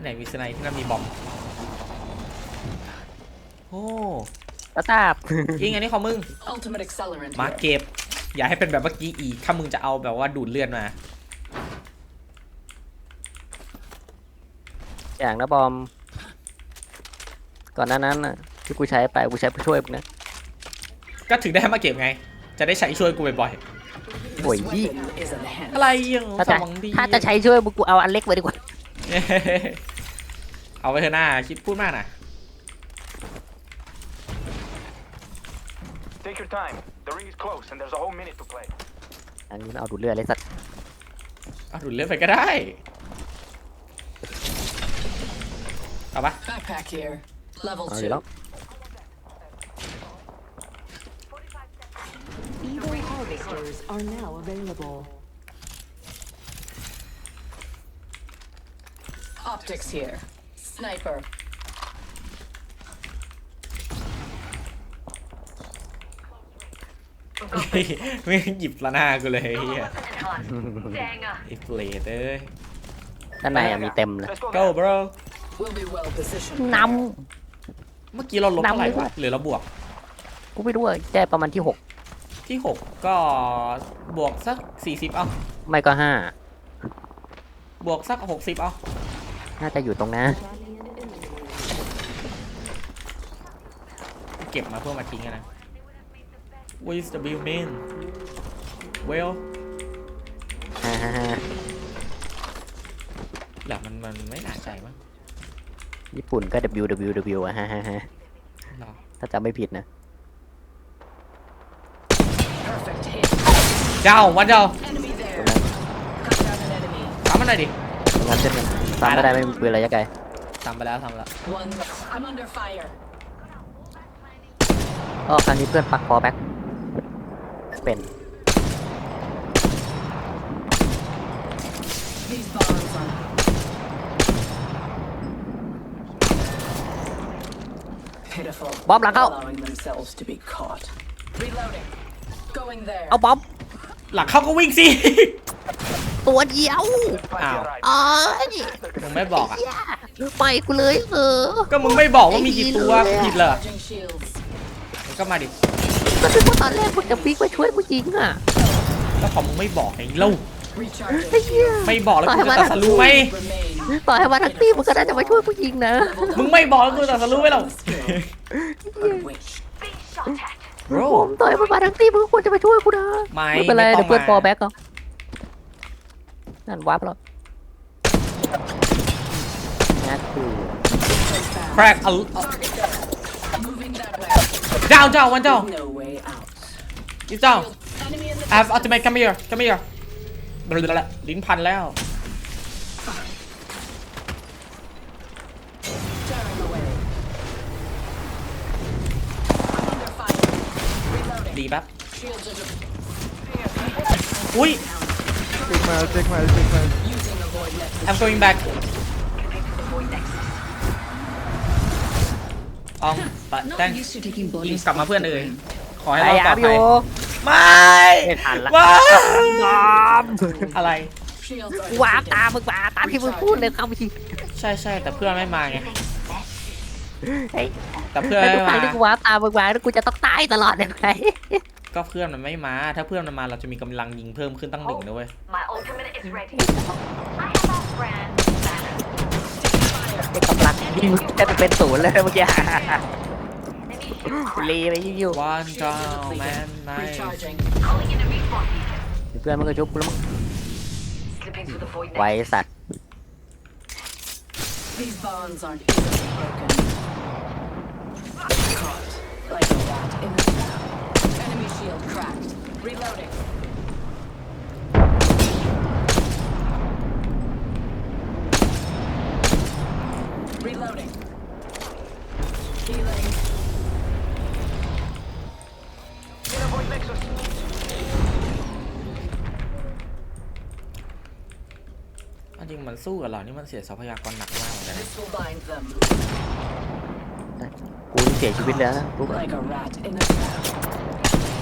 ที่ไหนมีสไนที่นั่นมีบอมโอ้ก็ทราบยิงอันนี้ของมึง Ultimate accelerant. มา here. เก็บ อย่าให้เป็นแบบเมื่อกี้อีก ถ้ามึงจะเอาแบบว่าดูดเลือดมา อย่างนะบอม ก่อนหน้านั้นน่ะที่กูใช้ไปกูใช้ไปช่วยมึงนะก็ถึงได้ให้มาเก็บไง จะได้ใช้ช่วยกูบ่อยโอ้ย This weapon is enhanced. ๆอะไรยังถ้าสจะมองดีถ้าจะใช้ช่วยมึงกูเอาอันเล็กไปดีกว่า เอาไปเถอะหน้าคิดพูดมากนะ Take your time. The ring is close, and there's a whole minute to play. อันนี้มันเอาดูดเลือดเลยสัตว์เอาดูดเลือดไปก็ได้ เอาปะ Backpack here. Level เอาอ two. ยู่แล้ว Evil harvesters are now available. Optics here. Sniper. ไม่หยิบละหน้ากูเลยไอ้เฮียไอ้เปรตเอ้ย ด้านในอะมีเต็มเลย Let's go. go guys. bro We'll be well positioned. น เมื่อกี้เราลบเท่าไหร่นำเลวะยหรือเราบวกำกูไม่รู้อะแจ้ประมาณที่หกที่หกก็บวกสักสี่สิบเอาไม่ก็ห้าบวกสักหกสิบเอาน่าจะอยู่ตรงนั้น เก็บมาเพื่อมาทิ้งอะนะ What is the bill mean well ฮ่าฮ่าฮ่าหลักมันมันไม่น่าใจมั้งญี่ปุ่นก็ W W W อะฮ่าฮ่าฮ่าหรอถ้าจำไม่ผิดนะ Perfect hit. เจ้าวันเจ้า Enemy ตร there. งนั้น Cut down an enemy. ทำมันหน่อยดิตรงนั้นเช่นกันตามไม่ได้ไม่มีปืนระยะไกล ทำไปแล้วทำไปแล้ว One. I'm under fire. ก็ครั้งนี้เพื่อนปักคอแบ็คเป็น These bombs are. Pitiful. บอมหลังเข้า Allowing themselves to be caught. Reloading. Going there. เอาบอมหลักเข้าก็วิ่งสิ ตัวเดียว Find Ow. your right. เอ้ยมึงไม่บอกอะอย่าไปกูเลยเออ ก็มึงไม่บอกว่ามีกี่ตัวผิดเลย Charging shields. มึงก็มาดิก็คือว่าตอนแรกมึงจะปิ๊กไปช่วยกูจริงอะก็พอมึงไม่บอกไงเล่า Recharging. ไอ้เหี้ยไม่บอกแล้วกูจะตัดสรู้ไหม Remain. ต่อให้มาทั้งทีมึงก็น่าจะมาช่วยกูจริงนะมึงไม่บอกแล้วกูจะตัดสรู้ไหมเล่า Wait. bro ผมต่อยมันมาทั้งทีมึงก็ควรจะมาช่วยกูนะไม่ไม่เป็นไรไม่ต้เดี๋องยวเพื่อนมาฟอร์แบ็กเอานั่นวาร์ปแล้วงัดคือแครกเอา Moving that way. เจ้าเจ้าวันเจ้า No way out. อีเจ้า Enemy in the I have ultimate come here come here บลาบลาลิ้นพันแล้ว tearing away. I'm under fire. Reloading. ดีแป๊บ Shields are de- อุ้ย using the void net. I'm going back อองปะแตง Used to taking ยิง bodies กลับมาเพื่อนเอ่ยขอให้พเรายายาต่อมไปอยู่ไม่ไม่ทันละไม่บอมอะไร Shields are วาร์ป depleted. ตามมึงมาตามที่มึงพูดเลยครับพี่ใช่ใช่แต่เพื่อนไม่มาไงเฮ้ยแต่เพื่อนแล้วทุไม่กครั้มางที่กูวาร์ปตามมึงมาแล้วกูจะต้องตายตลอดเลยไหมก็เพื่อนมันไม่มา ถ้าเพื่อนมันมาเราจะมีกำลังยิงเพิ่มขึ้นตั้งหนึ่งนะเว้ย My ultimate is ready. I have our brand banner. ไอ้กำลังยิงจะเป็นศูนย์เลยเมื่อกี้ Enemy ship รีไปยิงอยู่วันเจ้าแมนไน Recharging. calling in a respawn beacon. เพื่อนมันก็ชุบกูแล้วมั้ง Slipping through the void ไว้ net. สัตว์ These bonds aren't easily broken. Caught like a rat in a trap. Enemy shield cracked. Reloading. Reloading. Healing. Get a void nexus. อันจริงมันสู้กับเรานี่มันเสียทรัพยากรหนักมากเหมือนกันนะ This will bind them กูนี่เสียชีวิตแล้วนะรู้ปะ like a rat in a trap.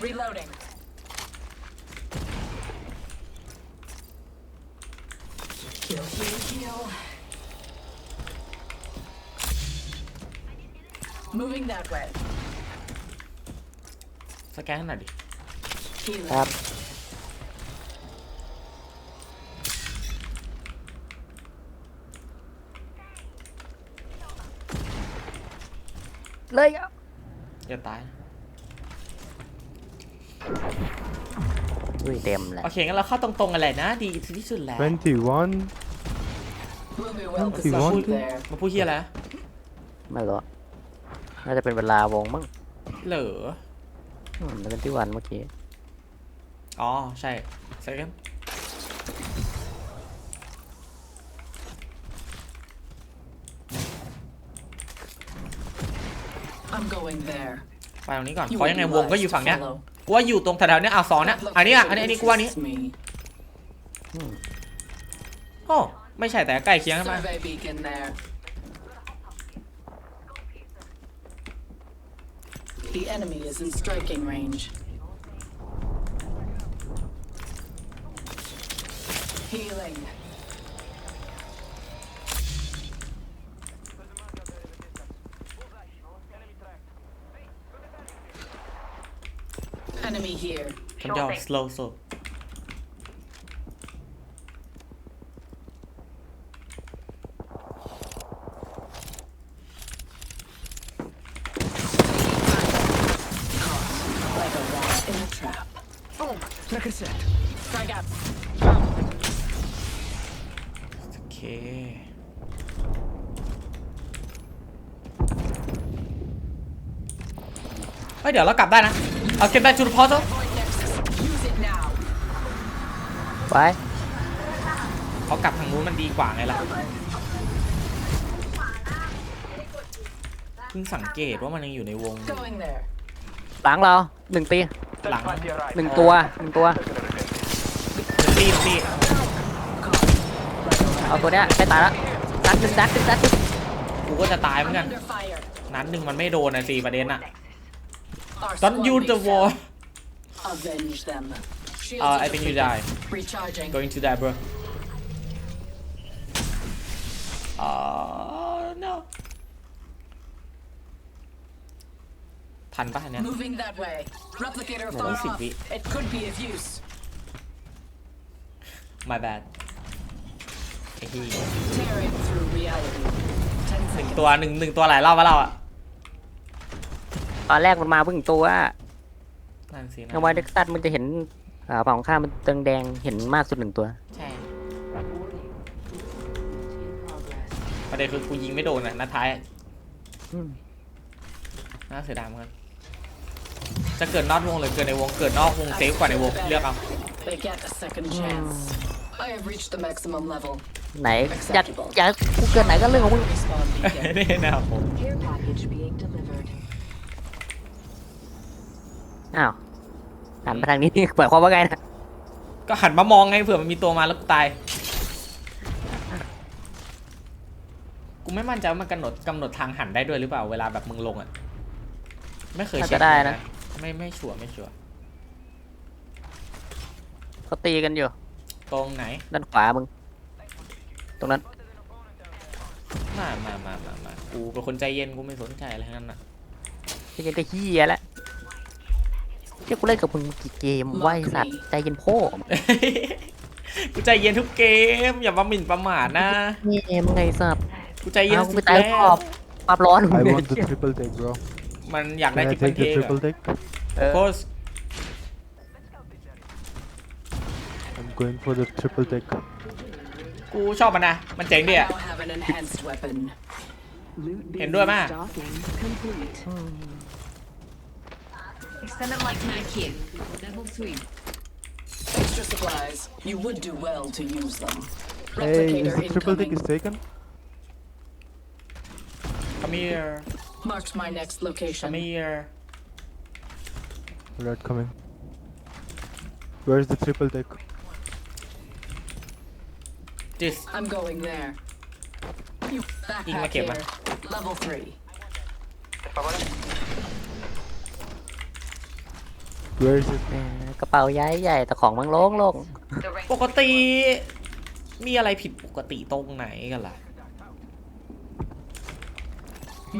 Reloading. แกนให้หน่อยดิ Healing. ครับ เลยอะอย่าตาย อุ้ยเต็มเลยโอเค งั้นเราเข้าตรงๆกันเลยนะ ดีที่สุดแล้ว 21. We'll be well If you want positioned to. there. มาพูดเฮียอะไรนะไม่รู้อะน่าจะเป็นเวลาวงมั้งเหรอ อืมเป็นที่วันเมื่อกี้ อ๋อ ใช่ใช่กัน I'm going there. ไปตรงนี้ก่อน You เพราะยังไง would be วงก็ wise อยู่ to ฝั่งเนี้ย follow. กูว่าอยู่ตรงแถวๆเนี้ยอะสองเนี้ย That อันนี้อะอัน location นี้อันนี้กูว่านี้ interests me. โอ้ไม่ใช่แต่ใกล้เคียงกันมาก The enemy is in striking range. Healing. Enemy here. Come down, slow, slow. เฮ้ยเดี๋ยวเรากลับได้นะ เอา get back to the portal Nexus. Use it now. ไปเขากลับทางนู้นมันดีกว่าไงล่ะเพิ่งสังเกตว่ามันยังอยู่ในวง Going there. หลังเราหนึ่งตีหลัง Plenty of right. หนึ่งตัวหนึ่งตัว ตีตีเอาตัวเนี้ยไปตายละดัดหนึ่งดัดหนึ่งดัดหนึ่งกูก็จะตายเหมือนกัน Under fire. นัดหนึ่งมันไม่โดนนะสิประเด็นอะ Our Don't squad use the mates wall fell. Avenge them. Shields Uh, are I think you depleted. die Recharging. going to die bro uh no ทันปะอันเนี้ย Moving that way. Replicator No, far this is off. big. It could be of use. my bad ไอ้ที่ Tearing through reality. Ten หนึ่ง seconds. ตัวหนึ่งหนึ่งตัวหลายรอบมาแล้วอะ ตอนแรกมันมาเพิ่งตัวนั่นสินะทำไมเด็กซัดมันจะเห็นอ่าฝั่งของข้ามมันแดงแดงๆเห็นมากสุดหนึ่งตัว ใช่ประเด็นคือกูยิงไม่โดนอะนัดท้ายอะอืม น่าเสียดายเหมือนกันจะเกิดนอกวงหรือเกิดในวงเกิดนอกวงเซฟกว่าในวงเลือกเอา They get a second chance. I have reached the maximum level. ไหนอยากอยากกูเกินไหนก็เรื่องของมึง Respawn beacon. นี่นะครับผม Care package being delivered. อ้าวหันมาทางนี้หมายความว่าไงนะก็หันมามองไงเผื่อมันมีตัวมาแล้วกูตาย กูไม่มั่นใจว่ามันกำหนดกำหนดทางหันได้ด้วยหรือเปล่าเวลาแบบมึงลงอะ ไม่เคยน่าเช็คจะได้นะ ไม่ไม่ชัวร์ไม่ชัวร์เขาตีกันอยู่ ตรงไหน ด้านขวามึง ตรงนั้น มามามามามากูเป็นคนใจเย็นกูไม่สนใจอะไรทั้งนั้นอะที่จะเฮียแล้ว ที่กูเล่นกับมึงกี่เกมไวะไอ้สัตว์ใจเย็นพ่อกูใจเย็นทุกเกม อย่ามาหมิ่นประมาทนะนี่มึงไงสัตว์กูใจเย็นเอาสุไปดตายแล้ขอบวความร้อนมึง I เนี่ย want the triple take, bro. มันอยากได้ Can I ทิปเปิล take เท the ค triple take? เออโคส I'm going for the triple take. กูชอบมันนะ มันเจ๋งดี I อะ now have an enhanced weapon. Loot ห็น bin ด้วยป่ะ stocking complete. Extended like my kid. Level 3. Extra supplies. You would do well to use them. Hey, is the triple dick is taken? Come here. Mark my next location. Come here. Not coming. Where's the triple deck? This. I'm going there. You Back here. Level 3. versus กระเป๋าย้ายใหญ่แต่ของมันโล่งโล่งปกติ มีอะไรผิดปกติตรงไหนกันล่ะ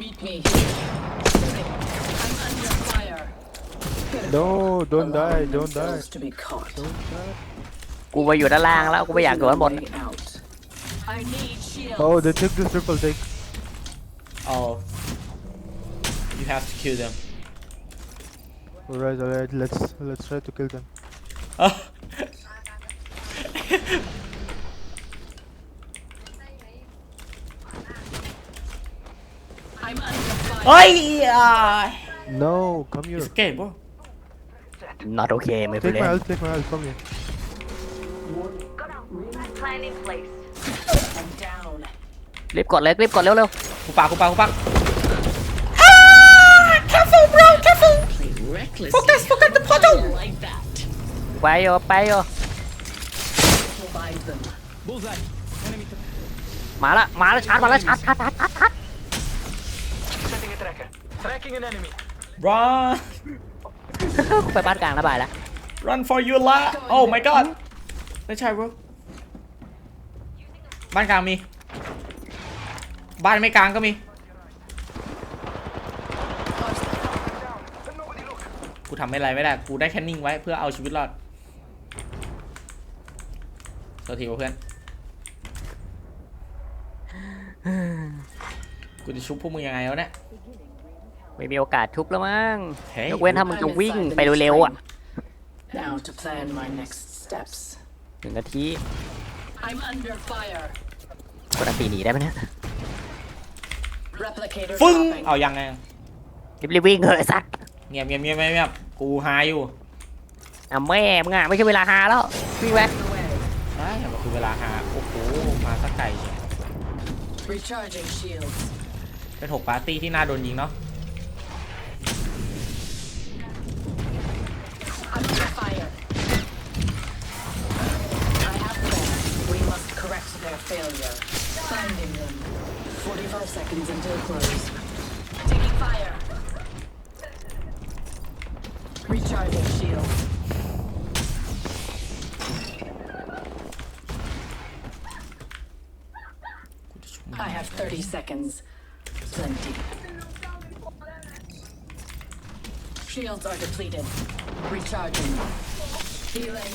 Meet me here. I'm under fire. no don't die don't die To be caught. กูไปอยู่ด้านล่างแล้วกูไม่อยากอยู่ด้านบน Way out. I need shield. oh they took the triple take oh you have to kill them Alright, alright, let's let's try to kill them. อะ I'm under fire. เฮ้ยอ่า No, come here. it's okay bro not okay ไม่เป็น Take ไร my ult, take my ult, come here. Plan in place. I'm down. รีบกดเลยรีบกดเร็ reckless. Focus, focus the portal. Like that. ๆไปโยไปโย Revive them. Bullseye. มาละมาละชาร์จมาละชาร์จชาร์จชาร์จชาร์จชาร์จ Setting a tracker. Tracking an enemy. run กูไปบ้านกลางระบายแล้ว run for your life oh my god ไม่ใช่ bro บ้านกลางมี บ้านไม่กลางก็มี กูทำอะไรไม่ได้ กูได้แค่นิ่งไว้เพื่อเอาชีวิตรอดโทษทีว่าเพื่อน กูจะชุบพวกมึงยังไงวะเนี่ย ไม่มีโอกาสทุบแล้วมั้งเฮ้ยยกเว้นถ้ามึงจะวิ่งไปเร็วๆอะ Now to plan my next steps. หนึ่งนาที I'm under fire. กดอันตีหนีได้ไหมเนี่ย Replicator ฟึ้ง dropping. เอายังไง รีบๆวิ่งเลยไอ้สัตว์ เงียบเงียบเงียบเงียบเงียบกูหาอยู่อะแม่มึงอะไม่ใช่เวลาหาแล้ววิ่งไป Away. ใช่มันคือเวลาหาโอ้โหมาสักไก่เนี่ย Recharging shields. เป็นหกปาร์ตี้ที่น่าโดนยิงเนาะ I'm under fire. I have them. We must correct their failure. Finding them. 45 seconds until close. Taking fire. Recharging shield. I have 30 seconds. Plenty. Shields are depleted. Recharging. Healing.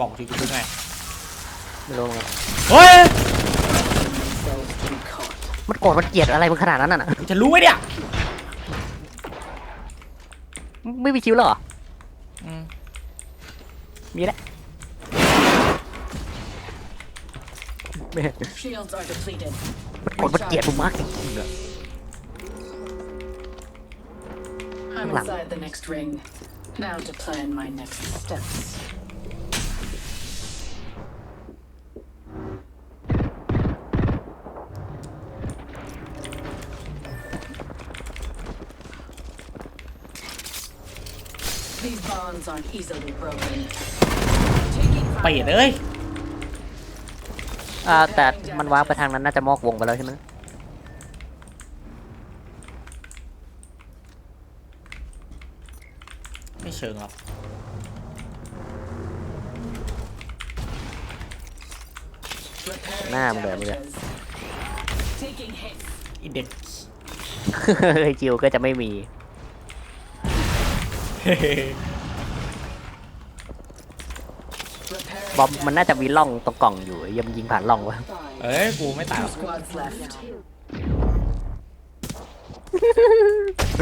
บอกทีกูชุบไงไม่รู้เหมือนกันเฮ้ย Themselves to be caught. มันโกรธมันเกลียดอะไรมึงขนาดนั้นน่ะจะรู้ไหมเนี่ย ไม่มีคิวแล้วเหรออืมมีแล้วไม่ Shields are depleted. มันโกรธมันเกลียดมึงมากจริงๆอะ I'm Wow. inside the next ring. These bonds aren't easily broken. Taking เปิด fire. เลยอ่าแต่มันวางไปทางนั้นน่าจะมอกวงไปแล้วใช่ไหมไม่เชิงหรอก Repairing หน้ามึงเดินมึงเลย damages. Taking hits. อีเด็ก เฮ้ยจิวก็จะไม่มี Repairing บอมมันน่าจะมีร่องตรงกล่องอยู่ไอ้เหี้ยังยิงผ่านร่องวะเอ้ยกูไม่ตายหร Two อก squads left.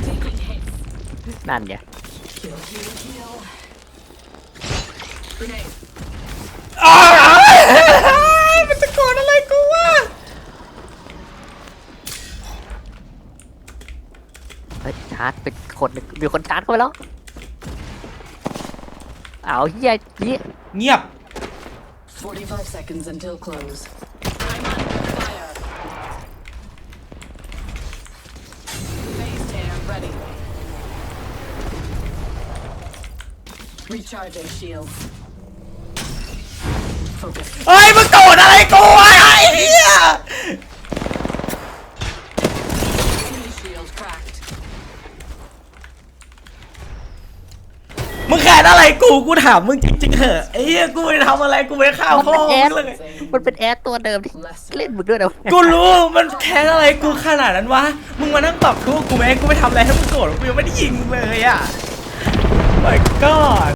Taking hits. นั่นไง Kill, kill, kill. Grenade. อ้าวมันจะโกรธอะไรกูวะเฮ้ยชาร์จเป็นคนหนึ่งมีคนชาร์จเข้าไปแล้ว เอาเฮียเฮีย เงียบ 45 seconds until close. I'm under fire. Phase tear ready. Recharging shields. Focus. เฮ้ยมึงโกรธอะไรกูวะไอ้ อะไรกูกูถามมึงจริงๆเหอะไอ้เหี้ยกูไม่ได้ทำอะไรกูไม่ได้ฆ่ามันพ่อเป็นแอมึดงเลยมันเป็นแอดตัวเดิมที่เล่นมึงด้วยนะกูรู้มันแค้นอะไรกูขนาดนั้นวะมึงมานั่งปรับทุกข์กูไหมกูไม่ทำอะไรให้มึงโกรธกูยังไม่ได้ยิงมึงเลยอะ my god